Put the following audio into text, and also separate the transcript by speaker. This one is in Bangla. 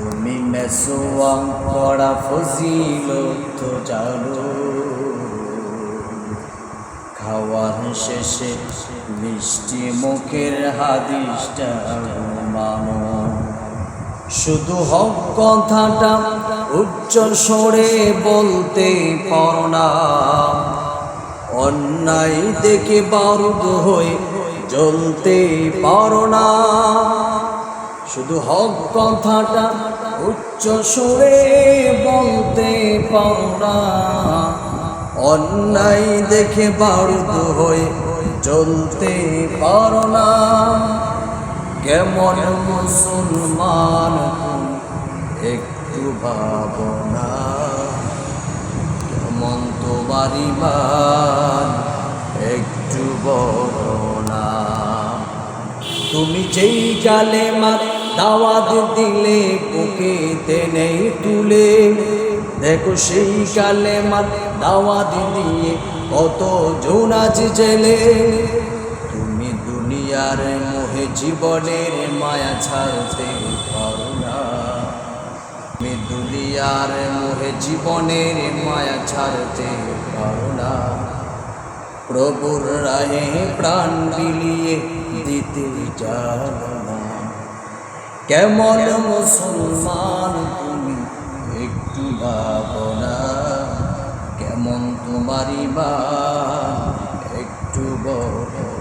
Speaker 1: তুমি মেসোয়া করা ফজিল তো জানো খাওয়ার শেষে মিষ্টি মুখের হাদিসটা মানো। শুধু হক কথাটা উচ্চ স্বরে বলতে পারো না। অন্যায় দেখে বারুদ হয়ে জ্বলতে পারো না। শুধু হক কথাটা উচ্চ সুরে বলতে পারো না। অন্যায় দেখে বারুদ হয়ে চলতে পারো না। কেমন মুসলমান একটু ভাবনা কেমন তোমার ইমান একটু বড় তুমি যেই গালে মার দাওয়াত দিলে বুকে নেই তুলে। দেখো সেই কালে মার দাওয়াত দিয়ে কত জোনাজ জেলে। তুমি দুনিয়ার মোহে জীবনের মায়া ছাড়তে পারো না। তুমি দুনিয়ার মোহে জীবনের মায়া ছাড়তে পারো না। প্রভুর রাহে প্রাণ বিলিয়ে দিতে জানো না। কেমন মুসলমান তুমি? একটু ভাবনা কেমন তোমার বা একটু বড়